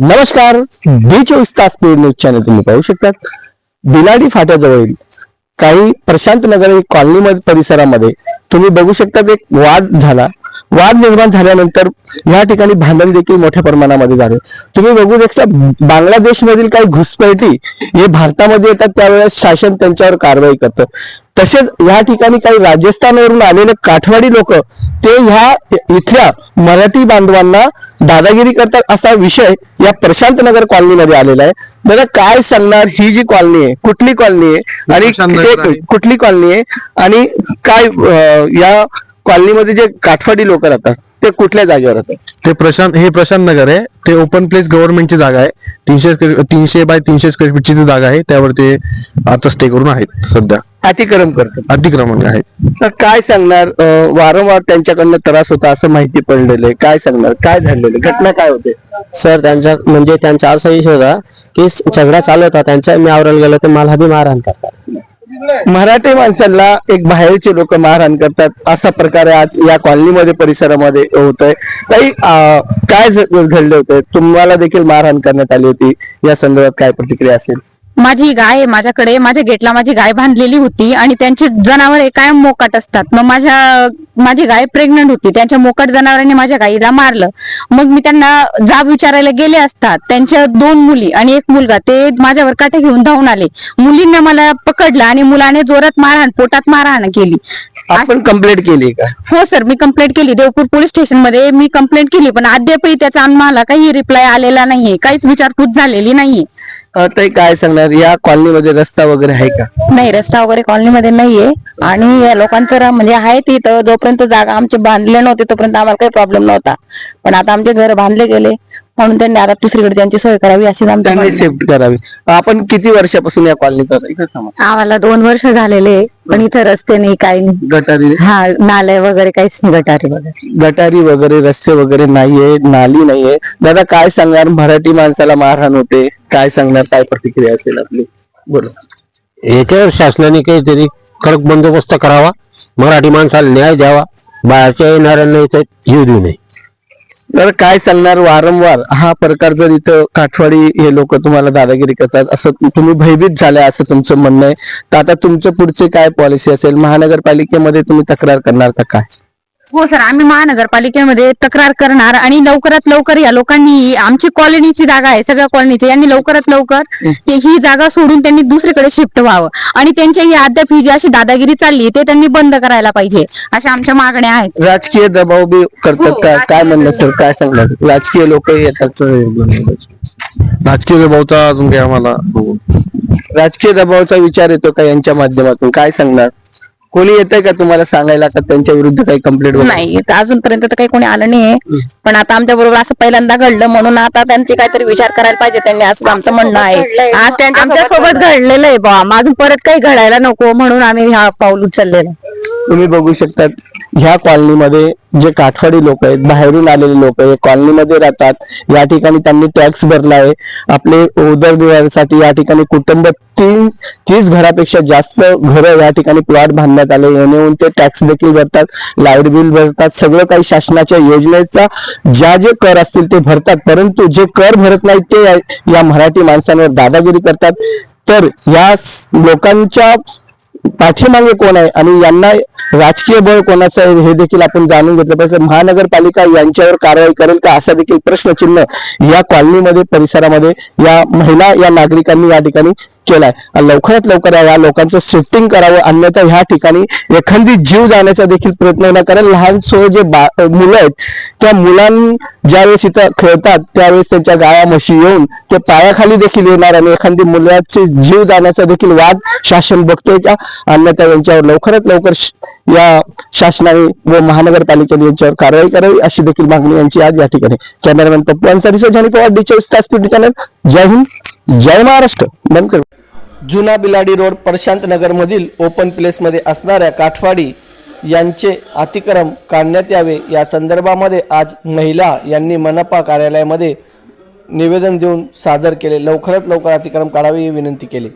नमस्कार. डी चोवीस तास पेड न्यूज चॅनल तुम्ही पाहू शकतात. बिलाडी फाट्याजवळील काही प्रशांत नगर कॉलनी परिसरामध्ये तुम्ही बघू शकता एक वाद झाला. वाद निर्माण झाल्यानंतर या ठिकाणी भांडण देखील मोठ्या प्रमाणामध्ये झाले. तुम्ही बघू शकता बांगलादेश मधील काही घुसपैठी हे भारतामध्ये येतात त्यावेळेस शासन त्यांच्यावर कारवाई करतं. तसेच या ठिकाणी काही राजस्थानवरून आलेले काठवाडी लोक ते ह्या इथल्या मराठी बांधवांना दादागिरी करतात असा विषय या प्रशांत नगर कॉलनीमध्ये आलेला आहे. दादा काय सांगणार ही जी कॉलनी आहे कुठली कॉलनी आहे आणि. कुठली कॉलनी आहे आणि काय या कॉलनीमध्ये जे काठवाडी लोक राहतात ते कुठल्या जागेवर राहतात? ते प्रशांत हे प्रशांत नगर आहे. ते ओपन प्लेस गव्हर्नमेंटची जागा आहे. तीनशे स्क्वेअर तीनशे बाय तीनशे स्क्वेअर फीटची ती जागा आहे त्यावर ते आता स्टे करून आहेत सध्या. अतिक्रम करतात. अतिक्रमण आहे. तर काय सांगणार? अं, वारंवार त्यांच्याकडनं त्रास होता असं माहिती पडलेलं आहे. काय सांगणार? काय झालेलं घटना काय होते? सर त्यांच्या म्हणजे त्यांचा असा विषय होता की झगडा चालू होता. त्यांच्या मी आवरायला गेलो तर मला बी मारहाण करतात. मराठी माणसांना एक बाहेरचे लोक मारहाण करतात. असा प्रकारे आज या कॉलनीमध्ये परिसरामध्ये होत आहे काही काय घडले होते? तुम्हाला देखील मारहाण करण्यात आली होती. या संदर्भात काय प्रतिक्रिया असेल? माझी गाय माझ्याकडे माझ्या गेटला माझी गाय बांधलेली होती आणि त्यांचे जनावर कायम मोकाट असतात. मग माझ्या माझी गाय प्रेग्नंट होती. त्यांच्या मोकाट जनावरांनी माझ्या गाईला मारलं. मग मी त्यांना जाब विचारायला गेले असतात. त्यांच्या दोन मुली आणि एक मुलगा ते माझ्यावर काटे घेऊन धावून आले. मुलींना मला पकडलं आणि मुलाने जोरात मारहाण पोटात मारहाण केली. आपण कंप्लेंट केली का? हो सर मी कंप्लेंट केली. देवपूर पोलीस स्टेशनमध्ये मी कंप्लेंट केली. पण अद्यापही त्याचा आम्हाला काही रिप्लाय आलेला नाहीये. काहीच विचारपूस झालेली नाहीये. अं, ताई काय सांगणार? या कॉलनीमध्ये रस्ता वगैरे आहे का? नाही रस्ता वगैरे कॉलनीमध्ये नाहीये. आणि या लोकांचं रा- म्हणजे आहे तिथं जोपर्यंत जागा आमचे बांधले नव्हते तोपर्यंत आम्हाला काही प्रॉब्लेम नव्हता. पण आता आमचे घर बांधले गेले. म्हणून त्यांनी आता दुसरीकडे त्यांची सोय करावी अशीच आमची त्यांनी मागणी. शिफ्ट करावी. आपण किती वर्षापासून या कॉलनीत आहोत? इथं थांबा. आम्हाला दोन वर्ष झालेले पण इथं रस्ते नाही काही नाही. गटारी हा नाले वगैरे काहीच नाही गटारी वगैरे. गटारी वगैरे रस्ते वगैरे नाहीये नाली नाहीये. दादा काय सांगणार मराठी माणसाला मारहाण होते? काय सांगणार? काय प्रतिक्रिया असेल आपली? बोला. याच्यावर शासनाने काहीतरी कडक बंदोबस्त करावा. मराठी माणसाला न्याय द्यावा. बाहेरच्या येणाऱ्यांना इथं येऊ देऊ नये. तर काय सांगणार वारंवार हा प्रकार जर इथं काठवाडी हे लोक तुम्हाला दादागिरी करतात असं तुम्ही भयभीत झाले असं तुमचं म्हणणं आहे. तर आता तुमचं पुढचे काय पॉलिसी असेल? महानगरपालिकेमध्ये तुम्ही तक्रार करणार का काय? हो सर आम्ही महानगरपालिकेमध्ये तक्रार करणार आणि लवकरात लवकर या लोकांनी आमची कॉलनीची जागा आहे सगळ्या कॉलनीची यांनी लवकरात लवकर ते ही जागा सोडून त्यांनी दुसरीकडे शिफ्ट व्हावं. आणि त्यांच्या ही अद्याप ही जी अशी दादागिरी चालली ते त्यांनी बंद करायला पाहिजे अशा आमच्या मागण्या आहेत. राजकीय दबाव बी करतात हो, का? काय म्हणणं सर? काय सांगणार? राजकीय लोक येतात राजकीय दबावचा अजून काही आम्हाला? राजकीय दबावाचा विचार येतो का यांच्या माध्यमातून? काय सांगणार? कोणी येतंय का तुम्हाला सांगायला का त्यांच्या विरुद्ध काही कंप्लेंट नाही तर अजूनपर्यंत तर काही कोणी आलं नाहीये. पण आता आमच्या बरोबर असं पहिल्यांदा घडलं म्हणून आता त्यांचे काहीतरी विचार करायला पाहिजे त्यांनी असं आमचं म्हणणं आहे. आज आमच्यासोबत घडलेलं आहे बा अजून परत काही घडायला नको म्हणून आम्ही हा पाऊल उचललेला आहे. तुम्ही बघू शकतात. ह्या कॉलनीमध्ये जे काठवाडी लोक आहेत बाहेरून आलेले लोक हे कॉलनीमध्ये राहतात. या ठिकाणी त्यांनी टॅक्स भरला आहे. आपले उदरनिर्वाहासाठी या ठिकाणी कुटुंब तीन तीस घरापेक्षा जास्त घरं या ठिकाणी प्लॉट बांधण्यात आले. येऊन ते टॅक्स देखील भरतात लाइट बिल भरतात सगळं काही शासनाच्या योजनेचा ज्या जे कर असतील ते भरतात. परंतु जे कर भरत नाहीत ते या- या मराठी माणसांवर दादागिरी करतात. तर या लोकांच्या पाठीमागे कोण आहे? आणि यांना राजकीय बळ कोणाचं आहे हे देखील आपण जाणून घेतलं पाहिजे. महानगरपालिका यांच्यावर कारवाई करेल का? असा देखील प्रश्नचिन्ह या कॉलनीमध्ये परिसरामध्ये या महिला या नागरिकांनी या ठिकाणी केलाय. लवकरात लवकर या लोकांचं शिफ्टिंग करावं अन्यथा ह्या ठिकाणी एखादी जीव जाण्याचा देखील प्रयत्न न कारण लहान सो जे बा- मुलं आहेत त्या मुलां ज्यावेळेस इथं खेळतात त्यावेळेस त्यांच्या गाया म्हशी येऊन ते पायाखाली देखील येणार आणि एखादी मुलाचे जीव जाण्याचा देखील वाद शासन बघतोय का? अन्यथा यांच्यावर लवकरात लवकर या शासनाने व महानगरपालिकेने यांच्यावर कारवाई करावी अशी देखील मागणी यांची आज या ठिकाणी. कॅमेरामॅन पप्पू अन्सारी सजानी पवार डी तास टीव्ही चॅनल. जय हिंद जय महाराष्ट्र. बंद कर. जुना बिलाडी रोड प्रशांत नगरमधील ओपन प्लेसमध्ये असणाऱ्या काठवाडी यांचे अतिक्रम काढण्यात यावे. या संदर्भामध्ये आज महिला यांनी मनपा कार्यालयामध्ये निवेदन देऊन सादर केले. लवकरात लवकर अतिक्रम काढावे ही विनंती केली.